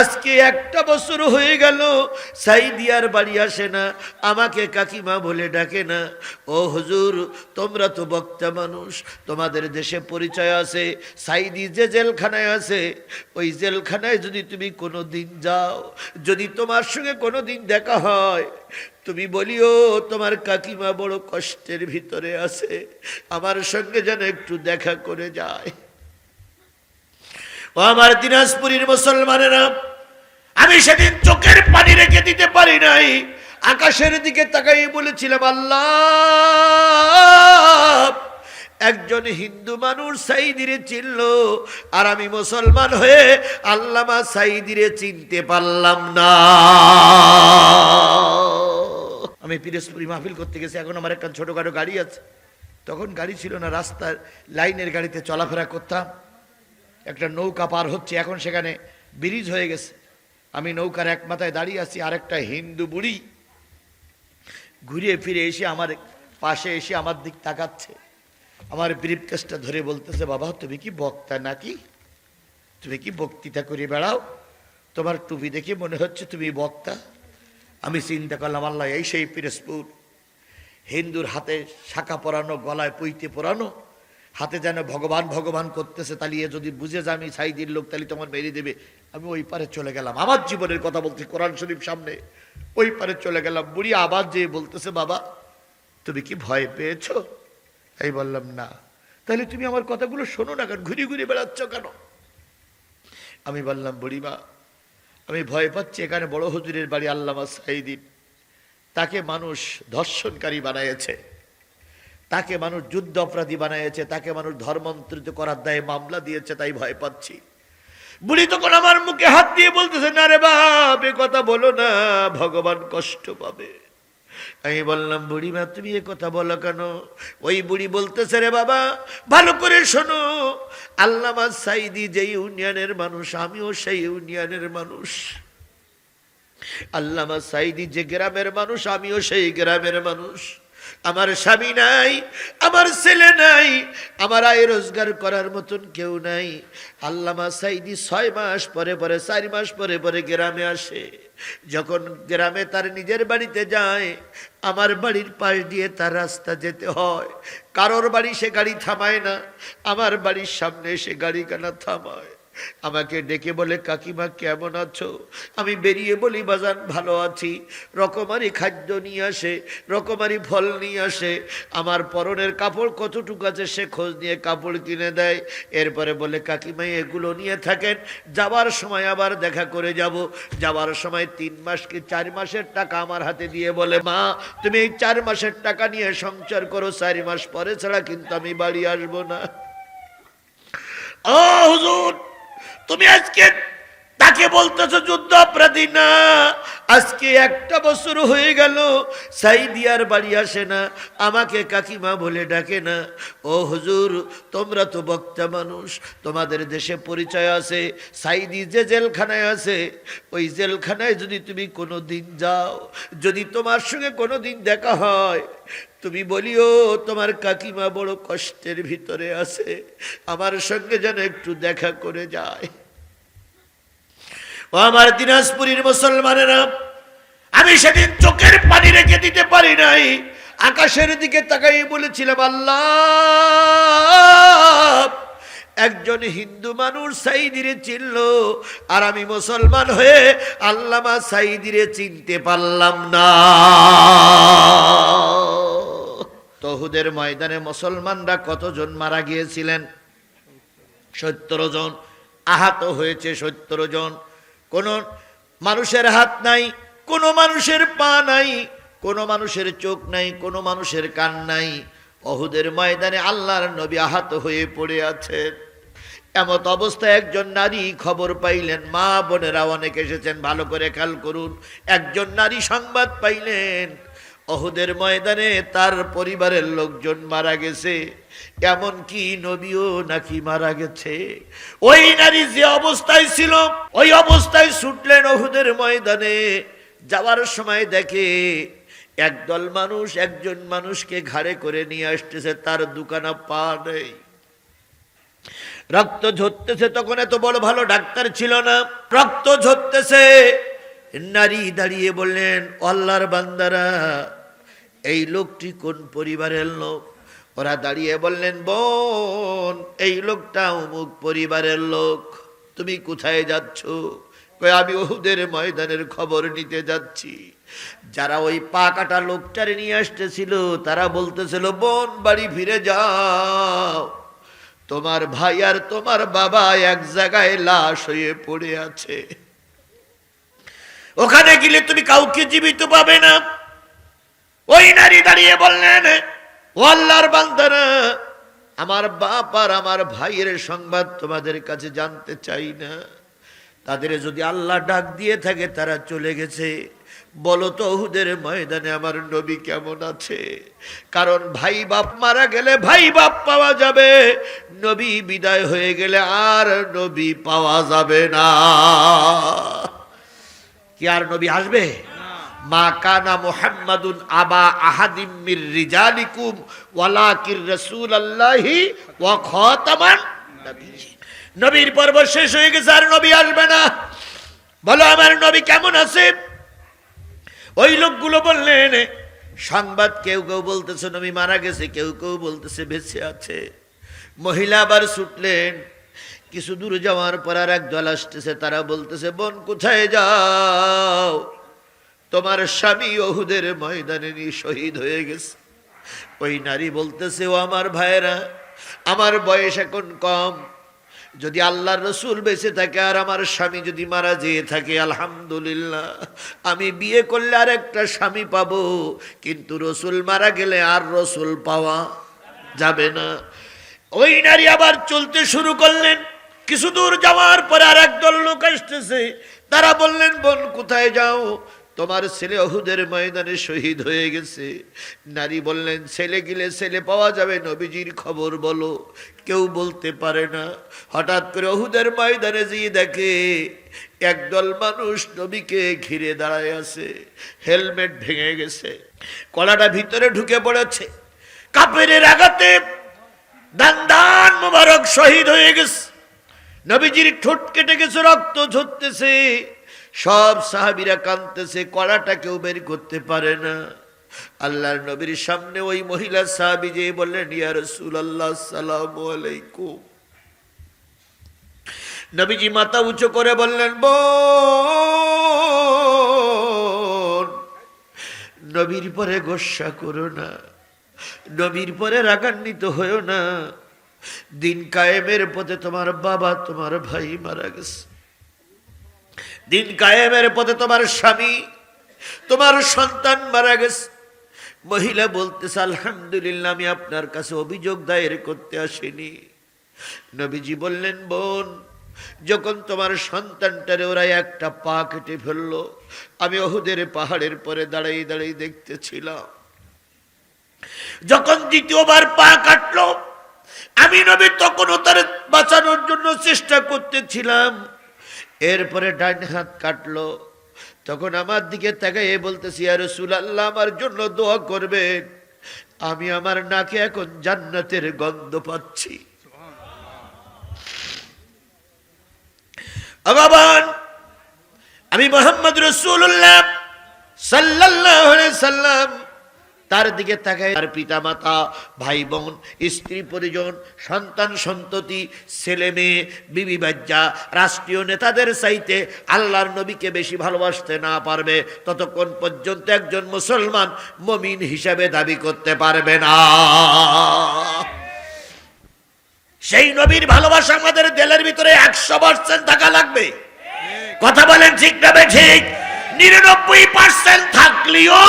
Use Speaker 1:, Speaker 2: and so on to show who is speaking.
Speaker 1: আজকে একটা বছর হয়ে গেল, সাইদিয়ার বাড়ি আসে না, আমাকে কাকিমা বলে ডাকে না। ও হুজুর, তোমরা তো বক্তা মানুষ, তোমাদের দেশে পরিচয় আছে, সাইদি যে জেলখানায় আছে, ওই জেলখানায় যদি তুমি কোনো দিন যাও, যদি তোমার সঙ্গে কোনো দিন দেখা হয়, তুমি বলিও, তোমার কাকিমা বড় কষ্টের ভিতরে আছে, আমার সঙ্গে যেন একটু দেখা করে যায়। ও আমার দিনাজপুরীর মুসলমানেরা আমি সেদিন চোখের পানি রেখে দিতে পারি নাই। আকাশের দিকে তাকাই বলেছিলাম, আল্লাহ, একজন হিন্দু মানুষ সাইদিরে চিনল আর আমি মুসলমান হয়ে আল্লামা সাইদিরে চিনতে পারলাম না। আমি পিরোজপুরি মাহফিল করতে গেছি, এখন আমার একটা ছোটখাটো গাড়ি আছে। তখন গাড়ি ছিল না, রাস্তার লাইনের গাড়িতে চলাফেরা করতাম। একটা নৌকা পার হচ্ছে, এখন সেখানে ব্রিজ হয়ে গেছে। আমি নৌকার এক মাথায় দাঁড়িয়ে আছি আর একটা হিন্দু বুড়ি ঘুরিয়ে ফিরে এসে আমার পাশে এসে আমার দিক তাকাচ্ছে। আমার ব্রিফ কেসটা ধরে বলতেছে, বাবা, তুমি কি বক্তা নাকি? তুমি কি বক্তৃতা করে বেড়াও? তোমার টুপি দেখে মনে হচ্ছে তুমি বক্তা। আমি চিন্তা করলাম, আল্লাহ, এই সেই পিরোজপুর। হিন্দুর হাতে শাখা পরানো, গলায় পইতে পরানো হাতে যেন ভগবান ভগবান করতেছে তালিয়ে যদি বুঝে যে আমি সাইদির লোক, তাহলে তোমার মেরে দেবে। আমি ওই পারে চলে গেলাম। আমার জীবনের কথা বলছি কোরআন শরীফ সামনে। ওই পারে চলে গেলাম। বুড়ি আবার যে বলতেছে, বাবা, তুমি কি ভয় পেয়েছ? তাই বললাম, না। তাহলে তুমি আমার কথাগুলো শোনো না কেন? ঘুরে ঘুরে বেড়াচ্ছ কেন? আমি বললাম বুড়িমা আমি ভয় পাচ্ছি। এখানে বড় হুজুরের বাড়ি আল্লামা সাইদিন তাকে মানুষ ধর্ষণকারী বানাইছে তাকে মানুষ যুদ্ধ অপরাধী বানাইছে তাকে মানুষ ধর্মান্তরিত করার দায়ে মামলা দিয়েছে, তাই ভয় পাচ্ছি। বুড়ি তখন আমার মুখে হাত দিয়ে বলতেছে, না রে বাপ, এ কথা বলো না, ভগবান কষ্ট পাবে। আমি বললাম বুড়ি মা তুমি এ কথা বলো কেন? ওই বুড়ি বলতেছে, রে বাবা, ভালো করে শোনো, আল্লামা সাইদি যে ইউনিয়নের মানুষ, আমিও সেই ইউনিয়নের মানুষ। আল্লামা সাইদি যে গ্রামের মানুষ, আমিও সেই গ্রামের মানুষ। আমার স্বামী নাই, আমার ছেলে নাই, আমার আয় রোজগার করার মতন কেউ নাই। আল্লামা সাইদি ছয় মাস পরে পরে, চার মাস পরে পরে গ্রামে আসে। যখন গ্রামে তার নিজের বাড়িতে যায়, আমার বাড়ির পাশ দিয়ে তার রাস্তা যেতে হয়। কারোর বাড়ি সে গাড়ি থামায় না, আমার বাড়ির সামনে সে গাড়ি কানা থামায়। আমাকে ডেকে বলে, কাকিমা, কেমন আছো? আমি বেরিয়ে বলি, বাজান, ভালো আছি। রকমারি খাদ্য নিয়ে আসে, রকমারি ফল নিয়ে আসে। আমার পরনের কাপড় কতটুকু আছে সে খোঁজ নিয়ে কাপড় কিনে দেয়। এরপরে বলে, কাকিমা, এগুলো নিয়ে থাকেন যাবার সময় আবার দেখা করে যাব। যাবার সময় তিন মাস কি চার মাসের টাকা আমার হাতে দিয়ে বলে, মা, তুমি এই চার মাসের টাকা নিয়ে সংসার করো, চার মাস পরে ছাড়া কিন্তু আমি বাড়ি আসব না। ও হুজুর! তুমি আজকে তাকে বলতেছ যুদ্ধ অপরাধী? না। আজকে একটা বছর হয়ে গেল, সাইদিয়ার বাড়ি আসে না, আমাকে কাকিমা বলে ডাকে না। ও হুজুর, তোমরা তো বক্তা মানুষ, তোমাদের দেশে পরিচয় আছে, সাইদি যে জেলখানায় আছে, ওই জেলখানায় যদি তুমি কোনো দিন যাও, যদি তোমার সঙ্গে কোনো দিন দেখা হয়, তুমি বলিও, তোমার কাকিমা বড় কষ্টের ভিতরে আছে, আমার সঙ্গে যেন একটু দেখা করে যায়। ও আমার দিনাজপুরীর মুসলমানেরা, আমি সেদিন চোখের পানি রেখে দিতে পারি নাই। আকাশের দিকে তাকাই বলেছিলাম, আল্লাহ, একজন হিন্দু মানুষ সাইদিরে চিনল, আর আমি মুসলমান হয়ে আল্লামা সাইদিরে চিনতে পারলাম না। তহুদের ময়দানে মুসলমানরা কতজন মারা গিয়েছিলেন? সত্তর জন। আহত হয়েছে সত্তর জন। কোন মানুষের হাত নাই, কোন মানুষের পা নাই, কোন মানুষের চোখ নাই, কোন মানুষের কান নাই। অহুদের ময়দানে আল্লাহর নবী আহত হয়ে পড়ে আছেন। এমত অবস্থায় একজন নারী খবর পাইলেন, মা বোনেরা অনেক এসেছেন, ভালো করে খেয়াল করুন। একজন নারী সংবাদ পাইলেন, অহুদের ময়দানে তার পরিবারের লোকজন মারা গেছে। এমন কি নবীও নাকি মারা গেছে। ওই নারী যে অবস্থায় ছিল, ওই অবস্থায় ছুটলেন অহুদের ময়দানে। যাওয়ার সময় দেখে একদল মানুষ একজন মানুষকে ঘাড়ে করে নিয়ে আসতেছে, তার দোকানা পা নেই। রক্ত ঝরতেছে, তখন এত বড় ভালো ডাক্তার ছিল না। রক্ত ঝরতেছে। নারী দাঁড়িয়ে বললেন, আল্লাহর বান্দারা, এই লোকটি কোন পরিবারের লোক? ওরা দাঁড়িয়ে বললেন, বোন, এই লোকটা অমুক পরিবারের লোক। তুমি কোথায় যাচ্ছ? আমি ওহুদের ময়দানের খবর নিতে যাচ্ছি। যারা ওই পা কাটা লোকটারে নিয়ে আসতেছিল, তারা বলতেছিল, বোন, বাড়ি ফিরে যাও। তোমার ভাই আর তোমার বাবা এক জায়গায় লাশ হয়ে পড়ে আছে। ওখানে গেলে তুমি কাউকে জীবিত পাবে না। ওই নারী দাঁড়িয়ে বললেন ও আল্লাহর বান্দারা, আমার বাপ আর আমার ভাইয়ের সংবাদ তোমাদের কাছে জানতে চাই না। তাদের যদি আল্লাহ ডাক দিয়ে থাকে, তারা চলে গেছে। বলো তো ওহুদের ময়দানে আমার নবী কেমন আছে? কারণ ভাই বাপ মারা গেলে ভাই বাপ পাওয়া যাবে। নবী বিদায় হয়ে গেলে আর নবী পাওয়া যাবে না। কি আর নবী আসবে? মা কানা আবা আহাদিম ওয়ালাকির নবীর পর্ব শেষ হয়ে গেছে আর নবী আসবে না। বলো, আমার নবী কেমন আছে? ওই লোকগুলো বললেন, সংবাদ কেউ কেউ বলতেছে, নবী মারা গেছে, কেউ কেউ বলতেছে, বেঁচে আছে। মহিলা আবার ছুটলেন। কিছু দূর যাওয়ার পর আর এক দল আসতেছে, তারা বলতেছে, বোন, কোথায় যাও? তোমার স্বামী ওহুদের ময়দানে নিয়ে শহীদ হয়ে গেছে। ওই নারী বলতেছে, ও আমার ভাইয়েরা, আমার বয়স এখন কম। যদি আল্লাহর রসুল বেঁচে থাকে আর আমার স্বামী যদি মারা যেয়ে থাকে, আলহামদুলিল্লাহ, আমি বিয়ে করলে আর একটা স্বামী পাবো। কিন্তু রসুল মারা গেলে আর রসুল পাওয়া যাবে না। ওই নারী আবার চলতে শুরু করলেন। কিছু দূর যাওয়ার পরে আর একদল লোক আসতেছে। তারা বললেন, বোন, কোথায় যাও? তোমার ছেলে অহুদের ময়দানে শহীদ হয়ে গেছে। নারী বললেন, ছেলে গিলে ছেলে পাওয়া যাবে, নবীজির খবর বলো। কেউ বলতে পারে না। হঠাৎ করে অহুদের ময়দানে যেয়ে দেখে একদল মানুষ নবীকে ঘিরে দাঁড়ায় আছে। হেলমেট ভেঙে গেছে। কলাটা ভিতরে ঢুকে পড়েছে। কাপের আঘাতে দান দান মোবারক শহীদ হয়ে গেছে। নবীজির ঠোঁট কেটে গেছে রক্ত ঝরতেছে। সব সাহাবিরা কাঁদতেছে কড়াটা কেউ বের করতে পারে না। আল্লাহর নবীর সামনে ওই মহিলা সাহাবি যে বললেন, ইয়া রাসূলুল্লাহ, সালামু আলাইকুম। নবীজি মাথা উঁচু করে বললেন, বোন, নবীর পরে গোসা করো না, নবীর পরে রাগান্বিত হয়েও না। দিন কায়েমের পথে তোমার বাবা, তোমার ভাই মারা গেছে। দিন কায়েমের পথে তোমার স্বামী, তোমার সন্তান মারা গেছে। মহিলা বলতেছে, আলহামদুলিল্লাহ, আমি আপনার কাছে অভিযোগ দায়ের করতে আসিনি। নবীজি বললেন, বোন, যখন তোমার সন্তানটারে ওরা একটা পা কেটে ফেলল, আমি ওহুদের পাহাড়ের পরে দাঁড়িয়ে দাঁড়িয়ে দেখতেছিলাম। যখন দ্বিতীয়বার পা কাটলো, আমি নবী তখনও তার বাঁচানোর জন্য চেষ্টা করতেছিলাম। এরপরে ডাইন হাত কাটলো। তখন আমার দিকে তাকাইয়ে বলতেছি আর আল্লাহ আমার জন্য দোয়া করবে আমি আমার নাকে এখন জান্নাতের গন্ধ পাচ্ছি। ভগবান আমি মোহাম্মদ রসুল্লাহ সাল্লাহ সাল্লাম তার দিকে তাকায় তার পিতা মাতা ভাই বোন স্ত্রী পরিজন, সন্তান, সন্ততি, ছেলে মেয়ে, বিবি বাচ্চা, রাষ্ট্রীয় নেতাদের চাইতে আল্লাহর নবীকে বেশি ভালোবাসতে না পারবে, ততক্ষণ পর্যন্ত একজন মুসলমান মমিন হিসাবে দাবি করতে পারবে না। সেই নবীর ভালোবাসা আমাদের দেলের ভিতরে একশো পার্সেন্ট থাকা লাগবে। কথা বলেন ঠিক না ঠিক? নিরানব্বই পার্সেন্ট থাকলেও